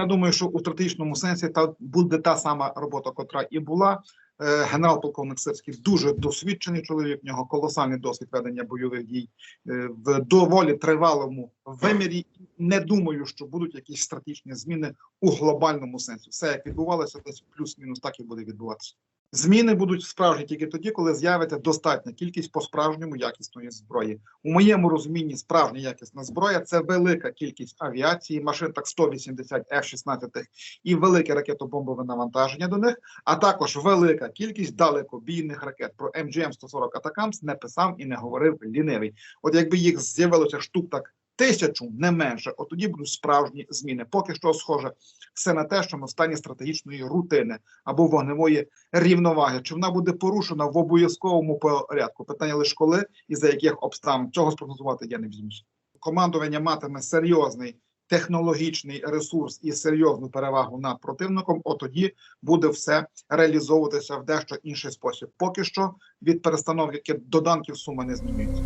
Я думаю, що у стратегічному сенсі та буде та сама робота, котра і була. Е, Генерал-полковник Сирський дуже досвідчений чоловік. В нього колосальний досвід ведення бойових дій е, в доволі тривалому вимірі. Не думаю, що будуть якісь стратегічні зміни у глобальному сенсі. Все як відбувалося, десь плюс-мінус так і буде відбуватися. Зміни будуть справжні тільки тоді, коли з'явиться достатня кількість по справжньому якісної зброї. У моєму розумінні справжня якісна зброя це велика кількість авіації, машин так 180 F-16 і велике ракетобомбове навантаження до них, а також велика кількість далекобійних ракет. Про МГМ 140 Атакамс не писав і не говорив лінивий. От якби їх з'явилося штук так тисячу, не менше, от тоді будуть справжні зміни. Поки що схоже все на те, що ми в стані стратегічної рутини або вогневої рівноваги. Чи вона буде порушена в обов'язковому порядку? Питання лише коли і за яких обставин цього спрогнозувати я не візьмуся. Командування матиме серйозний технологічний ресурс і серйозну перевагу над противником. От тоді буде все реалізовуватися в дещо інший спосіб. Поки що від перестановки доданків сума не змінюється.